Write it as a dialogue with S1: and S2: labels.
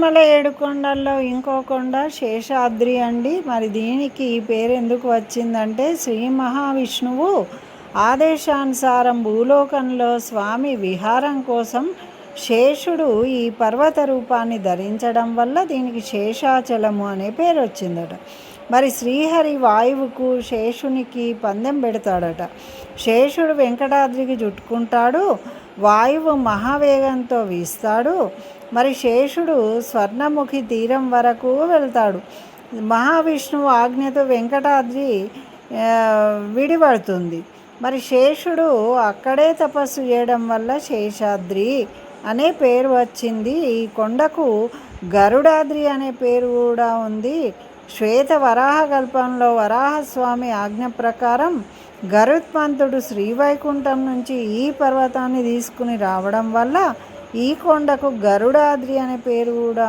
S1: తిరుమల ఏడుకొండల్లో ఇంకో కొండ శేషాద్రి అండి. మరి దీనికి ఈ పేరు ఎందుకు వచ్చిందంటే శ్రీ మహావిష్ణువు ఆదేశానుసారం భూలోకంలో స్వామి విహారం కోసం శేషుడు ఈ పర్వత రూపాన్ని ధరించడం వల్ల దీనికి శేషాచలము అనే పేరు వచ్చిందట. మరి శ్రీహరి వాయువుకు శేషునికి పందెం పెడతాడట. శేషుడు వెంకటాద్రికి చుట్టుకుంటాడు. వాయువు మహావేగంతో వీస్తాడు. మరి శేషుడు స్వర్ణముఖి తీరం వరకు వెళ్తాడు. మహావిష్ణువు ఆజ్ఞతో వెంకటాద్రి విడిపడుతుంది. మరి శేషుడు అక్కడే తపస్సు చేయడం వల్ల శేషాద్రి అనే పేరు వచ్చింది. ఈ కొండకు గరుడాద్రి అనే పేరు కూడా ఉంది. శ్వేత వరాహ కల్పంలో వరాహస్వామి ఆజ్ఞ ప్రకారం గరుత్మంతుడు శ్రీవైకుంఠం నుంచి ఈ పర్వతాన్ని తీసుకుని రావడం వల్ల ఈ కొండకు గరుడాద్రి అనే పేరు కూడా